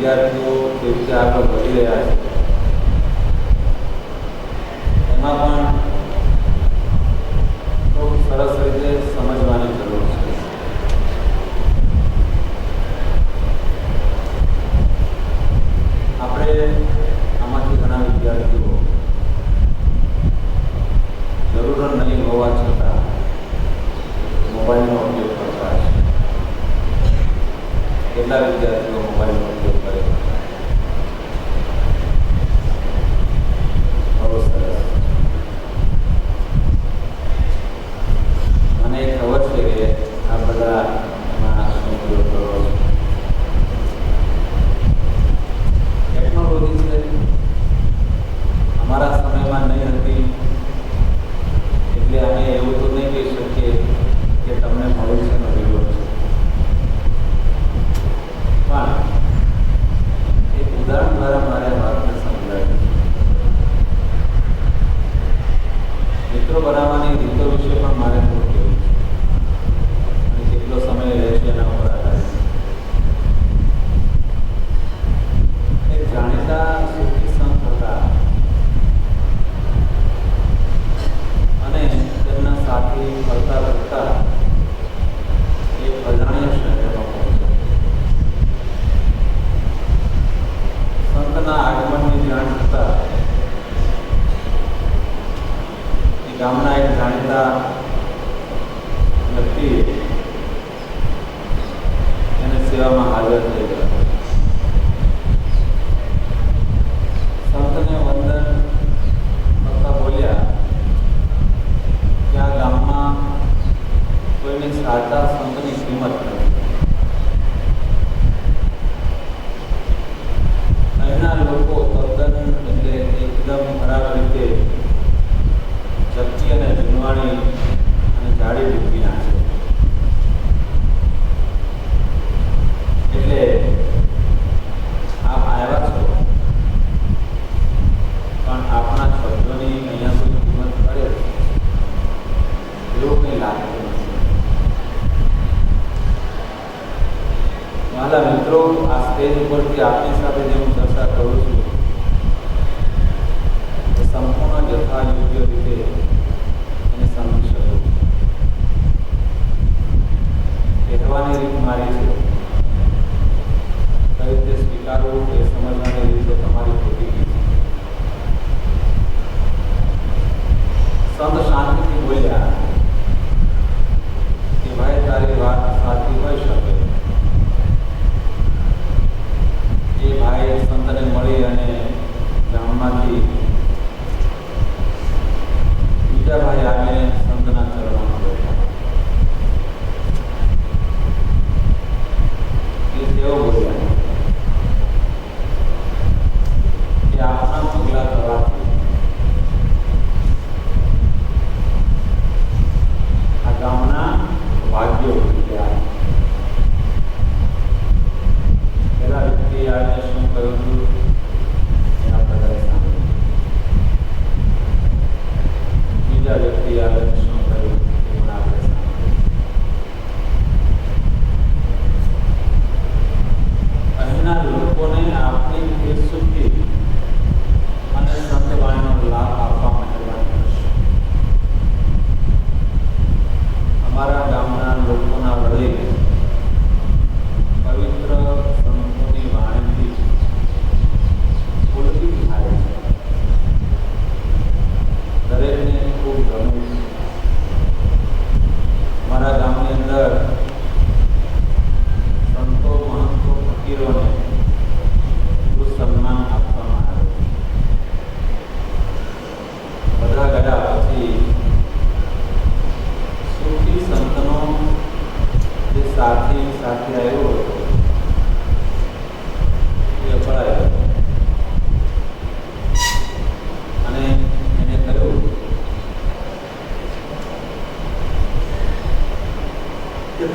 વિદ્યાર્થીઓ કેવી રીતે આગળ વધી રહ્યા છે. એમાં પણ ખૂબ સરસ રીતે સમજવાની જરૂર છે. આપણે આમાંથી ઘણા વિદ્યાર્થીઓ જરૂર નહીં હોવા છતાં મોબાઈલનો ઉપયોગ કરતા છે કેટલા વિદ્યાર્થીઓ મોબાઈલનો ઉપયોગ કરે ખબર છે કે આ બધા માણસનો ઉપયોગ કરો ટેકનોલોજી છે. અમારા સમયમાં નહીં હતી. એટલે અમે એવું কারণ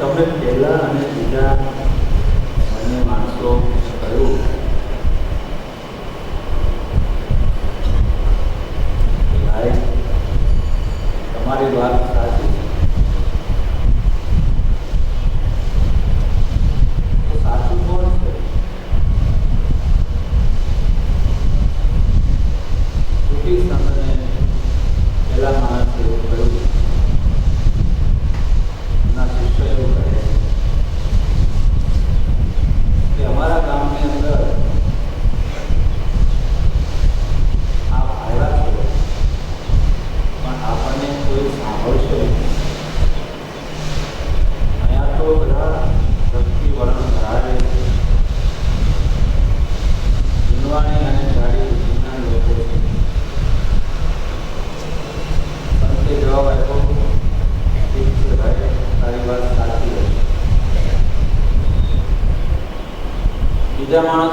તમને પહેલાં અને બીજા બંને માણસો કહ્યું. તમારી વાત સાચી સાચું કોણ છે? સુખી સંતને પહેલા માણસે કહ્યું. জামাজ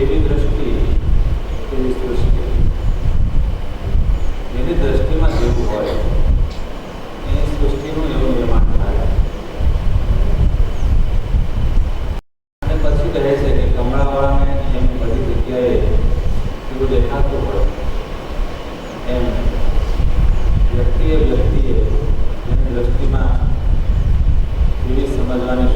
જેની દ્રષ્ટિ તેવી સૃષ્ટિ જેની દ્રષ્ટિમાં જેવું હોય એ સૃષ્ટિનું એવું નિર્માણ થાય અને પછી કહે છે કે કમળાવાળાને એમ બધી જગ્યાએ એવું દેખાતું હોય એમ વ્યક્તિએ વ્યક્તિએ જેની દ્રષ્ટિમાં એવી સમજવાની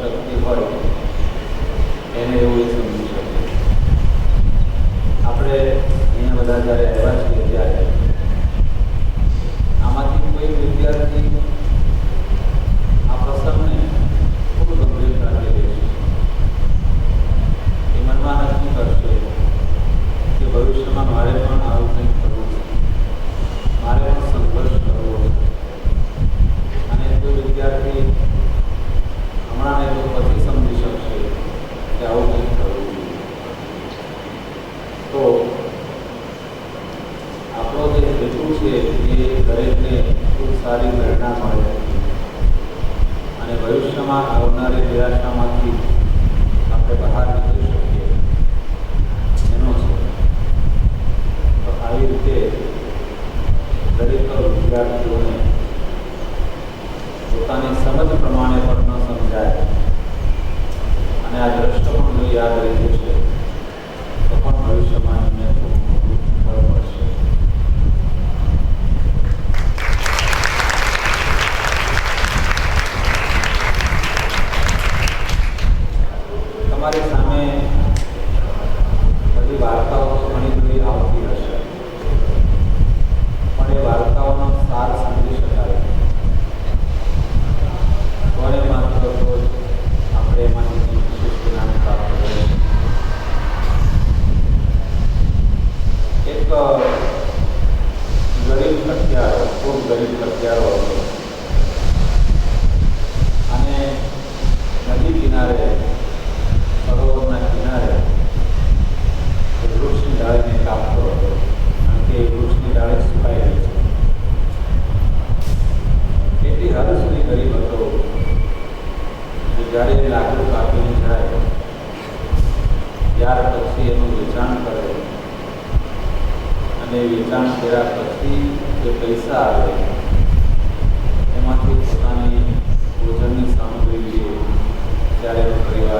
that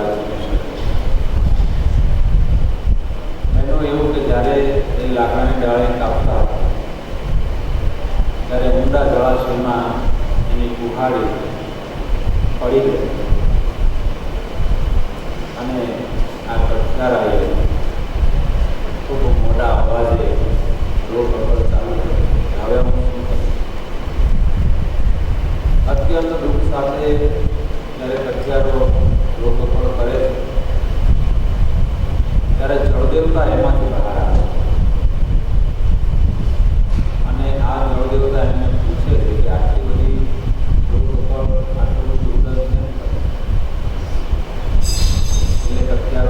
Bible. દેવતા એમાંથી. અને આ જળ દેવતા એમને પૂછે છે કે આટલી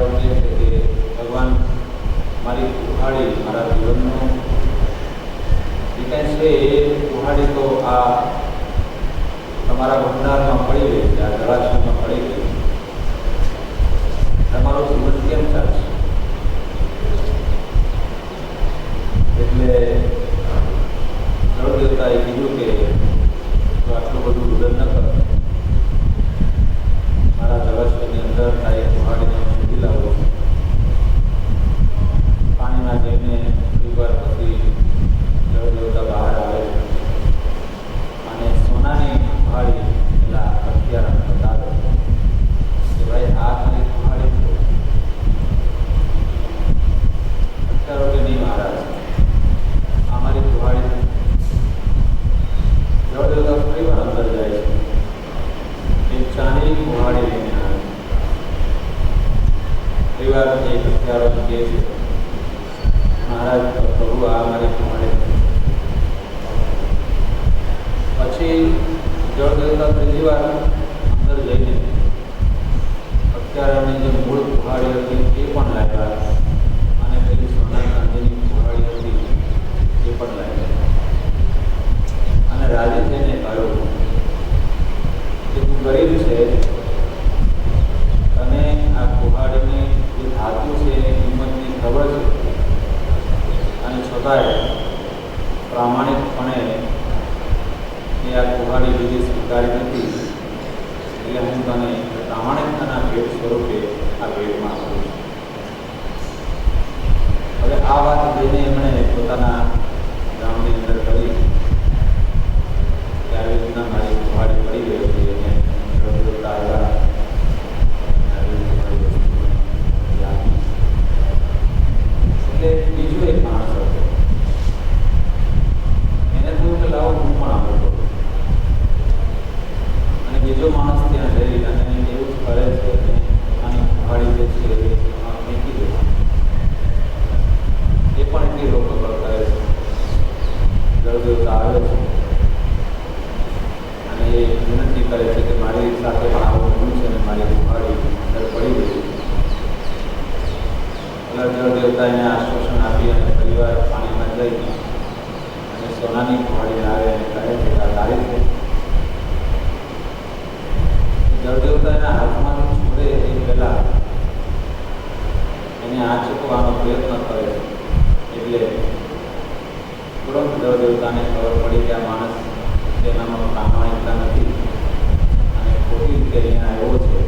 બધી ભગવાન મારી ઉઘાડી મારા જીવનનો જે કાંઈ છે એ ઉઘાડી તો આ તમારા ભંડારમાં પડી ગઈ આ જળાશયમાં પડી ગઈ તમારો જીવન કેમ ચાલશે? એટલે દેવતાએ કીધું કે આટલું બધું રુદન ન કર. મારા ધવસ્વની અંદર થાય સુધી લાવો. પાણીમાં જઈને સરકારે પ્રામાણિકપણે એ આ ગુહાની વિધિ સ્વીકારી નથી. એટલે હું તને પ્રામાણિકતાના ભેટ સ્વરૂપે આ ભેટમાં આપું છું. હવે આ વાત જેને એમણે પોતાના ગામની અંદર કરી, ત્યારે રીતના મારી ગુહાડી પડી ગઈ. ચંદ્ર દેવતાને આશ્વાસન આપી અને પરિવાર પાણીમાં જઈ અને સોનાની ઘોડી આવે અને કહે છે આ તારી છે. જળદેવતાના હાથમાં છોડે એ પહેલાં એને આ ચૂકવાનો પ્રયત્ન કરે એટલે તુરંત જળદેવતાને ખબર પડી કે આ માણસ તેનામાં પ્રામાણિકતા નથી. અને ખોટી રીતે અહીંયા આવ્યો છે